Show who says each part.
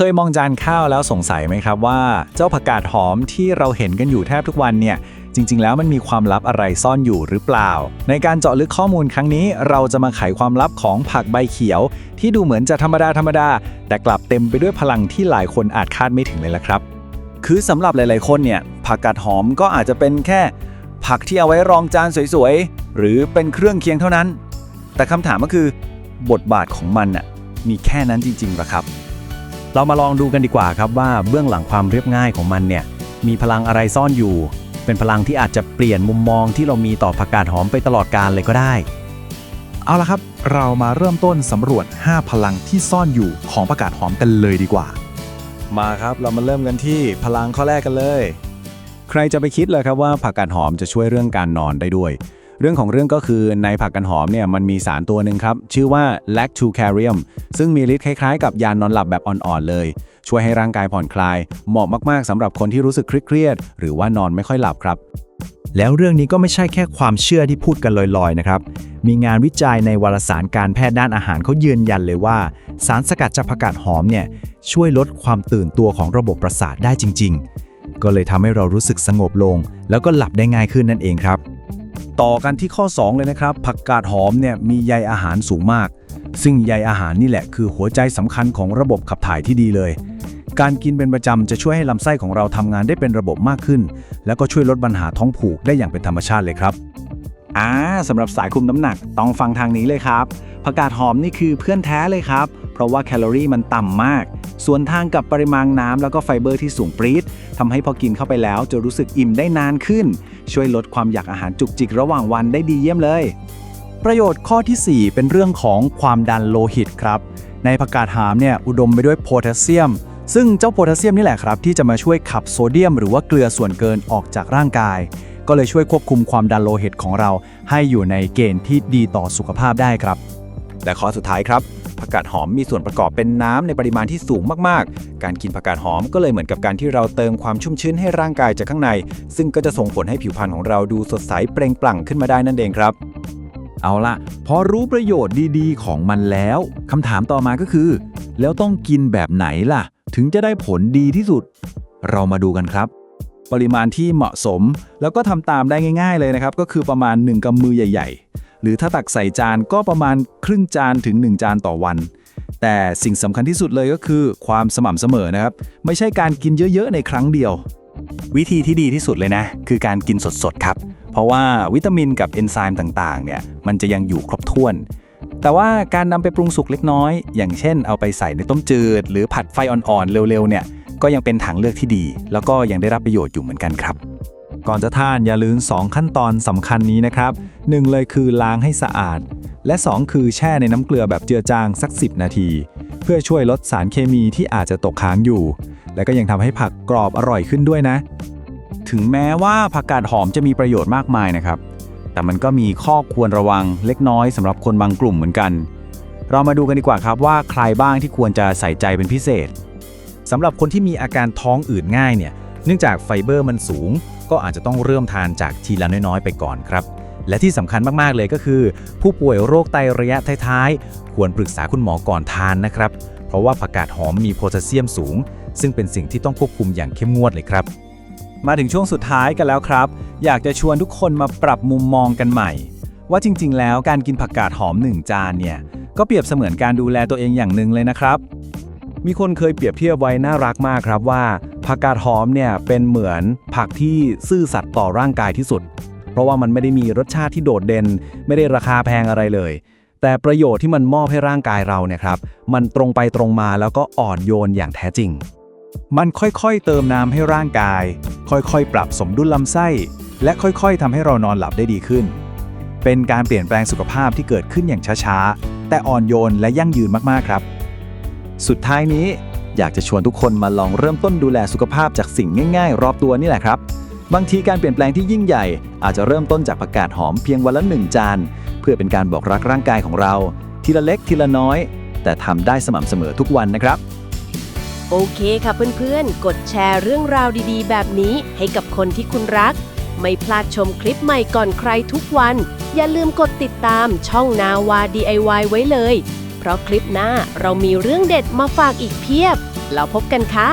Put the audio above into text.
Speaker 1: เคยมองจานข้าวแล้วสงสัยไหมครับว่า เจ้าผักกาดหอมที่เราเห็นกันอยู่แทบทุกวันเนี่ยจริง ๆ แล้วมันมีความลับอะไรซ่อนอยู่หรือเปล่า ในการเจาะลึกข้อมูลครั้งนี้ เราจะมาไขความลับของผักใบเขียว ที่ดูเหมือนจะธรรมดาธรรมดา แต่กลับเต็มไปด้วยพลังที่หลายคนอาจคาดไม่ถึงเลยละครับ คือสำหรับหลาย ๆ คนเนี่ยผักกาดหอมก็อาจจะเป็นแค่ ผักที่เอาไว้รองจานสวย ๆ หรือเป็นเครื่องเคียงเท่านั้น แต่คำถามก็คือ บทบาทของมันน่ะมีแค่นั้นจริงๆหรอครับ
Speaker 2: เรามาลองดูกันดีกว่าครับว่าเบื้องหลังความเรียบง่ายของมันเนี่ยมีพลังอะไรซ่อนอยู่ เป็นพลังที่อาจจะเปลี่ยนมุมมองที่เรามีต่อผักกาดหอมไปตลอดกาลเลยก็ได้
Speaker 3: เอาละครับ เรามาเริ่มต้นสำรวจ 5 พลังที่ซ่อนอยู่ของประกาศหอมกันเลยดีกว่า
Speaker 1: มาครับเรามาเริ่มกันที่พลังข้อแรกกันเลย ใครจะไปคิดเลยครับว่าผักกาดหอมจะช่วยเรื่องการนอนได้ด้วย เรื่องของเรื่องก็คือในผักกาดหอมเนี่ยมันมีสารตัวหนึ่งครับ ชื่อว่า lactucarium ซึ่งมีฤทธิ์คล้ายๆ กับยานอนหลับแบบอ่อนๆเลย ช่วยให้ร่างกายผ่อนคลาย เหมาะมากๆสำหรับคนที่รู้สึกเครียดหรือว่านอนไม่ค่อยหลับครับ
Speaker 2: แล้วเรื่องนี้ก็ไม่ใช่แค่ความเชื่อที่พูดกันลอยๆนะครับมีงานวิจัยในวารสารการแพทย์ด้านอาหารเขายืนยันเลยว่า สารสกัดจากผักกาดหอมเนี่ยช่วยลดความตื่นตัวของระบบประสาทได้จริง ๆ ก็เลยทำให้เรารู้สึกสงบลง แล้วก็หลับได้ง่ายขึ้นนั่นเองครับ
Speaker 1: ต่อกันที่ข้อ 2 เลยนะครับ ผักกาดหอมเนี่ยมีใยอาหารสูงมาก ซึ่งใยอาหารนี่แหละคือหัวใจสำคัญของระบบขับถ่ายที่ดีเลย การกินเป็นประจำจะช่วยให้ลำไส้ของเราทำงานได้เป็นระบบมากขึ้น แล้วก็ช่วยลดปัญหาท้องผูกได้อย่างเป็นธรรมชาติเลยครับอ่าสำหรับสายคุมน้ำหนักต้องฟังทางนี้เลยครับผักกาดหอมนี่คือเพื่อนแท้เลยครับ เพราะว่าแคลอรี่มันต่ำมาก ส่วนทางกับปริมาณน้ำแล้วก็ไฟเบอร์ที่สูงปรี๊ดทำให้พอกินเข้าไปแล้วจะรู้สึกอิ่มได้นานขึ้น ช่วยลดความอยากอาหารจุกจิกระหว่างวันได้ดีเยี่ยมเลย ประโยชน์ข้อทีสี่ 4 เป็นเรื่องของความดันโลหิตครับ ในผักกาดหามเนี่ยอุดมไปด้วยโพแทสเซียม ซึ่งเจ้าโพแทสเซียมนี่แหละครับ ที่จะมาช่วยขับโซเดียม หรือว่าเกลือส่วนเกินออกจากร่างกาย ก็เลยช่วยควบคุมความดันโลหิตของเรา ให้อยู่ในเกณฑ์ที่ดีต่อสุขภาพได้ครับ และข้อสุดท้ายครับ ผักกาดหอมมีส่วนประกอบเป็นน้ำในปริมาณที่สูงมากๆ การกินผักกาดหอมก็เลยเหมือนกับการที่เราเติมความชุ่มชื้นให้ร่างกายจากข้างใน ซึ่งก็จะส่งผลให้ผิวพรรณของเราดูสดใสเปล่งปลั่งขึ้นมาได้นั่นเองครับ เอาละพอรู้ประโยชน์ดีๆ ของมันแล้วคำถามต่อมาก็คือ แล้วต้องกินแบบไหนล่ะ ถึงจะได้ผลดีที่สุด เรามาดูกันครับ ปริมาณที่เหมาะสม แล้วก็ทำตามได้ง่าย ๆ เลยนะครับ ก็คือประมาณ 1กำมือใหญ่ ๆ หรือถ้าตักใส่จานก็ประมาณครึ่งจานถึง 1 จานต่อวัน แต่สิ่งสำคัญที่สุดเลยก็คือความสม่ำเสมอนะครับ ไม่ใช่การกินเยอะๆในครั้งเดียว วิธีที่ดีที่สุดเลยนะ คือการกินสดๆครับ เพราะว่าวิตามินกับเอนไซม์ต่างๆเนี่ยมันจะยังอยู่ครบถ้วน แต่ว่าการนำไปปรุงสุกเล็กน้อย อย่างเช่น เอาไปใส่ในต้มจืด หรือผัดไฟอ่อนๆเร็วๆเนี่ยก็ยังเป็นทางเลือกที่ดี แล้วก็ยังได้รับประโยชน์อยู่เหมือนกันครับ ก่อนจะทานอย่าลืม 2 ขั้นตอนสำคัญนี้นะครับ 1 เลยคือล้างให้สะอาด และ 2 คือแช่ในน้ำเกลือแบบเจือจางสัก 10 นาที เพื่อช่วยลดสารเคมีที่อาจจะตกค้างอยู่ และก็ยังทำให้ผักกรอบอร่อยขึ้นด้วยนะ ถึงแม้ว่าผักกาดหอมจะมีประโยชน์มากมายนะครับ แต่มันก็มีข้อควรระวังเล็กน้อยสำหรับคนบางกลุ่มเหมือนกัน เรามาดูกันดีกว่าครับว่าใครบ้างที่ควรจะใส่ใจเป็นพิเศษสำหรับคนที่มีอาการท้องอืดง่ายเนี่ยเนื่องจากไฟเบอร์มันสูง ก็อาจจะต้องเริ่มทานจากทีละน้อยๆ ไปก่อนครับ และที่สำคัญมากๆเลยก็คือ ผู้ป่วยโรคไตระยะท้ายๆ ควรปรึกษาคุณหมอก่อนทานนะครับ เพราะว่าผักกาดหอมมีโพแทสเซียมสูง ซึ่งเป็นสิ่งที่ต้องควบคุมอย่างเข้มงวดเลยครับ มาถึงช่วงสุดท้ายกันแล้วครับ อยากจะชวนทุกคนมาปรับมุมมองกันใหม่ ว่าจริง ๆ แล้วการกินผักกาดหอมหนึ่งจานเนี่ยก็เปรียบเสมือนการดูแลตัวเองอย่างหนึ่งเลยนะครับ มีคนเคยเปรียบเทียบไว้น่ารักมากครับว่า ผักกาดหอมเนี่ยเป็นเหมือนผักที่ซื่อสัตย์ต่อร่างกายที่สุด เพราะว่ามันไม่ได้มีรสชาติที่โดดเด่น ไม่ได้ราคาแพงอะไรเลย แต่ประโยชน์ที่มันมอบให้ร่างกายเราเนี่ยครับมันตรงไปตรงมาแล้วก็อ่อนโยนอย่างแท้จริง มันค่อยๆ เติมน้ำให้ร่างกาย ค่อยๆ ปรับสมดุลลำไส้ และค่อยๆทำให้เรานอนหลับได้ดีขึ้น เป็นการเปลี่ยนแปลงสุขภาพที่เกิดขึ้นอย่างช้าๆแต่อ่อนโยนและยั่งยืนมากๆครับ สุดท้ายนี้ อยากจะชวนทุกคนมาลองเริ่มต้นดูแลสุขภาพจากสิ่งง่ายๆ รอบตัวนี่แหละครับ บางทีการเปลี่ยนแปลงที่ยิ่งใหญ่ อาจจะเริ่มต้นจากผักกาดหอมเพียงวันละหนึ่งจาน เพื่อเป็นการบอกรักร่างกายของเรา ทีละเล็กทีละน้อย แต่ทำได้สม่ำเสมอทุกวันนะครับ
Speaker 4: โอเคค่ะเพื่อนๆ กดแชร์เรื่องราวดีๆ แบบนี้ให้กับคนที่คุณรัก ไม่พลาดชมคลิปใหม่ก่อนใครทุกวัน อย่าลืมกดติดตามช่องนาวา DIY ไว้เลย เพราะคลิปหน้าเรามีเรื่องเด็ดมาฝากอีกเพียบ แล้วพบกันค่ะ